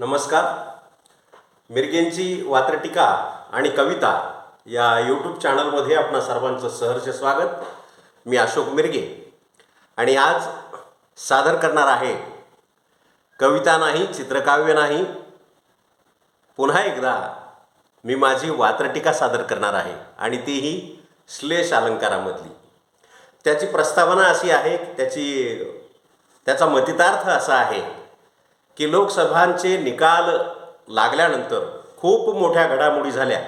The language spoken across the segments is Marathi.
नमस्कार. मिरगेंची वात्रटिका आणि कविता या यूट्यूब चॅनलमध्ये आपणा सर्वांचं सहर्ष स्वागत. मी अशोक मिरगे. आणि आज सादर करणार आहे कविता नाही चित्रकाव्य नाही. पुन्हा एकदा मी माझी वात्रटिका सादर करणार आहे आणि तीही श्लेष अलंकारामधली. त्याची प्रस्तावना अशी आहे त्याची त्याचा मतितार्थ असा आहे की लोकसभांचे निकाल लागल्यानंतर खूप मोठ्या घडामोडी झाल्या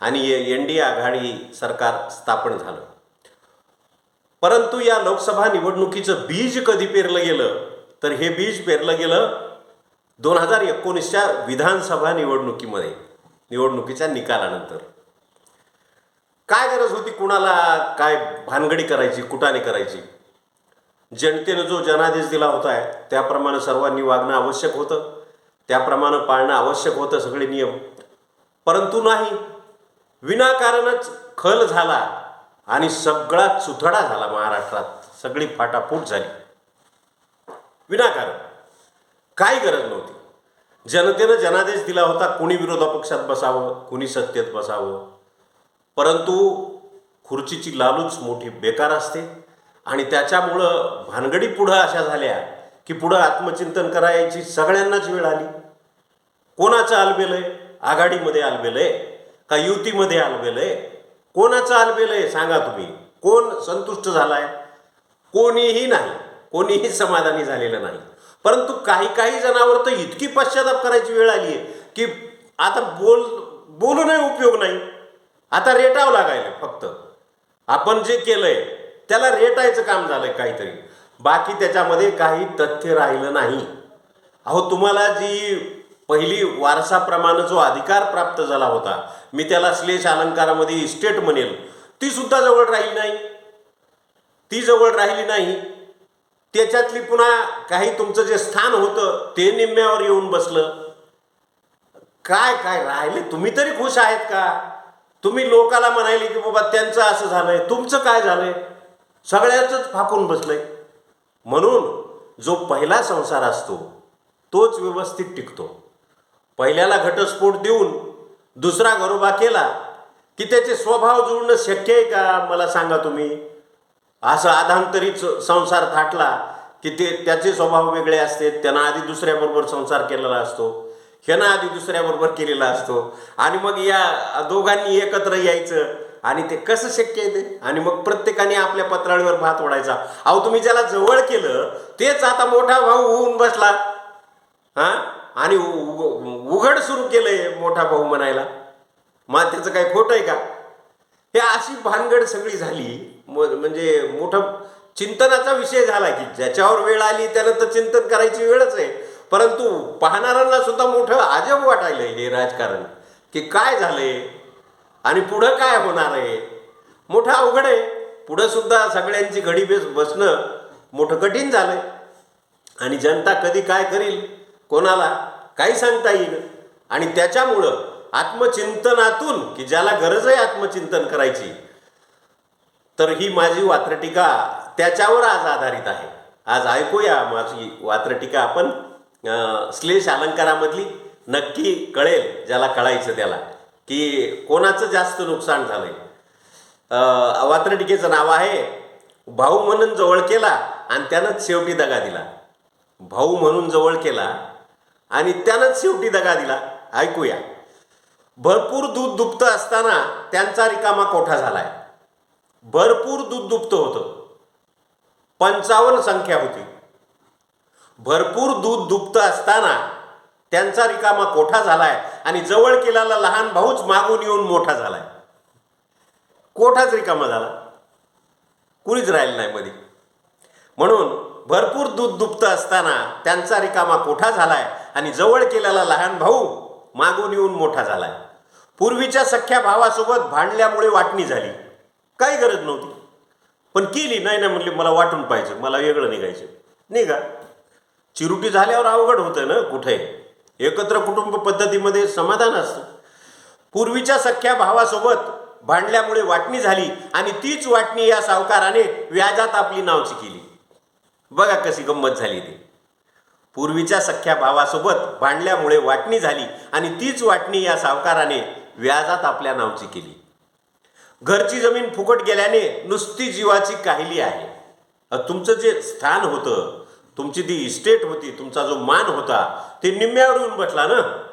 आणि एन डी आघाडी सरकार स्थापन झालं. परंतु या लोकसभा निवडणुकीचं बीज कधी पेरलं गेलं? तर हे बीज पेरलं गेलं दोन हजार एकोणीसच्या विधानसभा निवडणुकीमध्ये निवडणुकीच्या निकालानंतर. काय गरज होती कुणाला? काय भानगडी करायची? कुटाने करायची? जनतेनं जो जनादेश दिला होता आहे त्याप्रमाणे सर्वांनी वागणं आवश्यक होतं. त्याप्रमाणे पाळणं आवश्यक होतं सगळे नियम. परंतु नाही विनाकारणच खल झाला आणि सगळा चुथडा झाला महाराष्ट्रात. सगळी फाटाफूट झाली. विनाकारण. काही गरज नव्हती. जनतेनं जनादेश दिला होता कुणी विरोधापक्षात बसावं कुणी सत्तेत बसावं. परंतु खुर्चीची लालूच मोठी बेकार असते. आणि त्याच्यामुळं भानगडी पुढं अशा झाल्या की पुढं आत्मचिंतन करायची सगळ्यांनाच वेळ आली. कोणाचं आलबेल आहे आघाडीमध्ये आलबेल आहे का युतीमध्ये आलबेल आहे कोणाचं आलबेल आहे सांगा तुम्ही. कोण संतुष्ट झालाय? कोणीही नाही. कोणीही समाधानी झालेलं नाही. परंतु काही काही जणांवर तर इतकी पश्चाताप करायची वेळ आली आहे की आता बोल बोलूनही उपयोग नाही. आता रेटावं लागायला फक्त. आपण जे केलंय त्याला रेटायचं काम झालंय काहीतरी. बाकी त्याच्यामध्ये काही तथ्य राहिलं नाही. अहो तुम्हाला जी पहिली वारसाप्रमाणे जो अधिकार प्राप्त झाला होता मी त्याला श्लेष अलंकारामध्ये इस्टेट म्हणेल ती सुद्धा जवळ राहिली नाही. ती जवळ राहिली नाही. त्याच्यातली पुन्हा काही तुमचं जे स्थान होतं ते निम्म्यावर येऊन बसलं. काय काय राहिले? तुम्ही तरी खुश आहेत का? तुम्ही लोकाला म्हणाले की बाबा त्यांचं असं झालंय तुमचं काय झालंय? सगळ्याच फाकून बसलंय. म्हणून जो पहिला संसार असतो तोच व्यवस्थित टिकतो. पहिल्याला घटस्फोट देऊन दुसरा घरोबा केला की त्याचे स्वभाव जुळणं शक्य आहे का मला सांगा तुम्ही. असं आधांतरीत संसार थाटला की ते त्याचे स्वभाव वेगळे असते त्यांना आधी दुसऱ्याबरोबर संसार केलेला असतो ह्यानं आधी दुसऱ्याबरोबर केलेला असतो. आणि मग या दोघांनी एकत्र यायचं आणि ते कसं शक्य आहे ते? आणि मग प्रत्येकाने आपल्या पत्राळीवर भात ओढायचा. अहो तुम्ही ज्याला जवळ केलं तेच आता मोठा भाऊ होऊन बसला. हा? आणि उघड सुरू केलंय मोठा भाऊ म्हणायला. मग त्याचं काही खोटं आहे का? हे अशी भानगड सगळी झाली. म्हणजे मोठं चिंतनाचा विषय झाला की ज्याच्यावर वेळ आली त्यानं तर चिंतन करायची वेळच आहे. परंतु पाहणाऱ्यांना सुद्धा मोठं अजब वाटायलंय हे राजकारण. की काय झालंय? आणि पुढं काय होणार आहे? मोठं अवघड आहे. पुढं सुद्धा सगळ्यांची घडी बेस बसणं मोठं कठीण झालंय. आणि जनता कधी काय करील कोणाला काही सांगता येईल. आणि त्याच्यामुळं आत्मचिंतनातून की ज्याला गरज आहे आत्मचिंतन करायची तर ही माझी वात्रटिका त्याच्यावर आज आधारित आहे. आज ऐकूया माझी वात्रटिका आपण श्लेष अलंकारामधली. नक्की कळेल ज्याला कळायचं त्याला. की कोणाचं जास्त नुकसान झालंय? आहे वात्रटिकेचं नाव आहे भाऊ म्हणून जवळ केला आणि त्यानंच शेवटी दगा दिला. भाऊ म्हणून जवळ केला आणि त्यानंच शेवटी दगा दिला. ऐकूया. भरपूर दूध दुभतं असताना त्यांचा रिकामा कोठा झालाय? भरपूर दूध दुभतं होतं. पंचावन्न संख्या होती. भरपूर दूध दुभतं असताना त्यांचा रिकामा कोठा झालाय? आणि जवळ केलेला लहान भाऊच मागून येऊन मोठा झालाय. कोठाच रिकामा झाला. कुणीच राहिलं नाही मध्ये म्हणून भरपूर दूध दुभतं असताना त्यांचा रिकामा कोठा झालाय आणि जवळ केलेला लहान भाऊ मागून येऊन मोठा झालाय. पूर्वीच्या सख्या भावासोबत भांडल्यामुळे वाटणी झाली. काही गरज नव्हती. पण केली नाही ना म्हणली मला वाटून पाहिजे मला वेगळं निघायचं. निघा. चिरुटी झाल्यावर अवघड होतं ना कुठे? एकत्र कुटुंब पद्धतीमध्ये समाधान असतं. पूर्वीच्या सख्या भावासोबत भांडल्यामुळे वाटणी झाली आणि तीच वाटणी या सावकाराने व्याजात आपली नावची केली. बघा कशी गंमत झाली ती. पूर्वीच्या सख्या भावासोबत भांडल्यामुळे वाटणी झाली आणि तीच वाटणी या सावकाराने व्याजात आपल्या नावची केली. घरची जमीन फुकट गेल्याने नुसती जीवाची काहिली आहे. तुमचं जे स्थान होतं तुमची ती इस्टेट होती तुमचा जो मान होता ते निम्म्यावर येऊन बसला ना?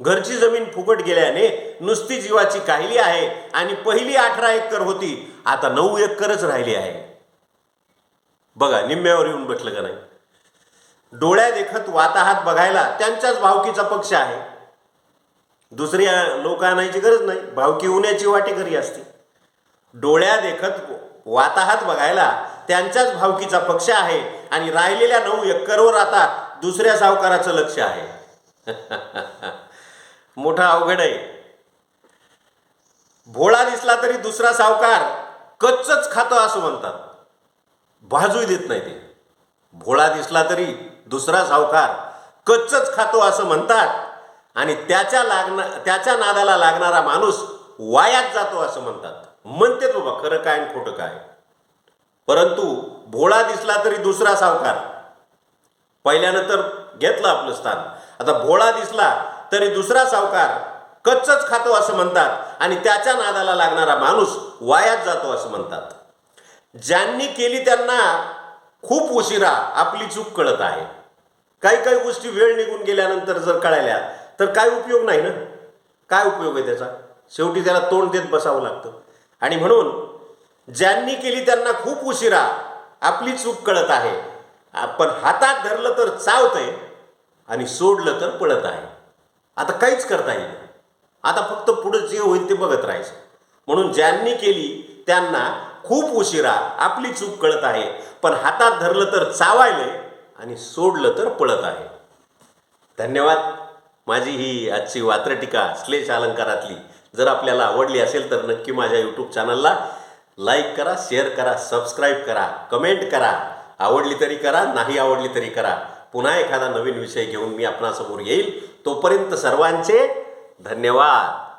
घरची जमीन फुकट गेल्याने नुसती जीवाची काहिली आहे आणि पहिली अठरा एकर होती आता नऊ एकरच राहिली आहे. बघा निम्म्यावर येऊन बसलं का नाही? डोळ्या देखत वाताहात बघायला त्यांच्याच भावकीचा पक्ष आहे. दुसऱ्या लोक आणायची गरज नाही. भावकी होण्याची वाटे घरी असते. डोळ्या देखत वाताहात बघायला त्यांच्याच भावकीचा पक्ष आहे आणि राहिलेल्या नऊ एकरवर आता दुसऱ्या सावकाराचं लक्ष आहे. मोठा अवघड आहे. भोळा दिसला तरी दुसरा सावकार कच्चच खातो असं म्हणतात. भाजूही देत नाही ते. भोळा दिसला तरी दुसरा सावकार कच्चच खातो असं म्हणतात आणि त्याच्या लागणा त्याच्या नादाला लागणारा माणूस वायात जातो असं म्हणतात. म्हणते बाबा खरं काय आणि खोटं काय? परंतु भोळा दिसला तरी दुसरा सावकार. पहिल्यानंतर घेतलं आपलं स्थान. आता भोळा दिसला तरी दुसरा सावकार कच्चच खातो असं म्हणतात आणि त्याच्या नादाला लागणारा माणूस वायात जातो असं म्हणतात. ज्यांनी केली त्यांना खूप उशिरा आपली चूक कळत आहे. काही काही गोष्टी वेळ निघून गेल्यानंतर जर कळाल्या तर काय उपयोग नाही ना? काय उपयोग आहे त्याचा? शेवटी त्याला तोंड देत बसावं लागतं. आणि म्हणून ज्यांनी केली त्यांना खूप उशिरा आपली चूक कळत आहे. आपण हातात धरलं तर चावतंय आणि सोडलं तर पळत आहे. आता काहीच करता येईल आता फक्त पुढं जे होईल ते बघत राहायचं. म्हणून ज्यांनी केली त्यांना खूप उशिरा आपली चूक कळत आहे. पण हातात धरलं तर चावायलंय आणि सोडलं तर पळत आहे. धन्यवाद. माझी ही आजची वात्रटिका श्लेष अलंकारातली जर आपल्याला आवडली असेल तर नक्की माझ्या यूट्यूब चॅनलला लाईक करा शेअर करा सबस्क्राईब करा कमेंट करा. आवडली तरी करा नाही आवडली तरी करा. पुन्हा एखादा नवीन विषय घेऊन मी आपणासमोर येईल. तोपर्यंत सर्वांचे धन्यवाद.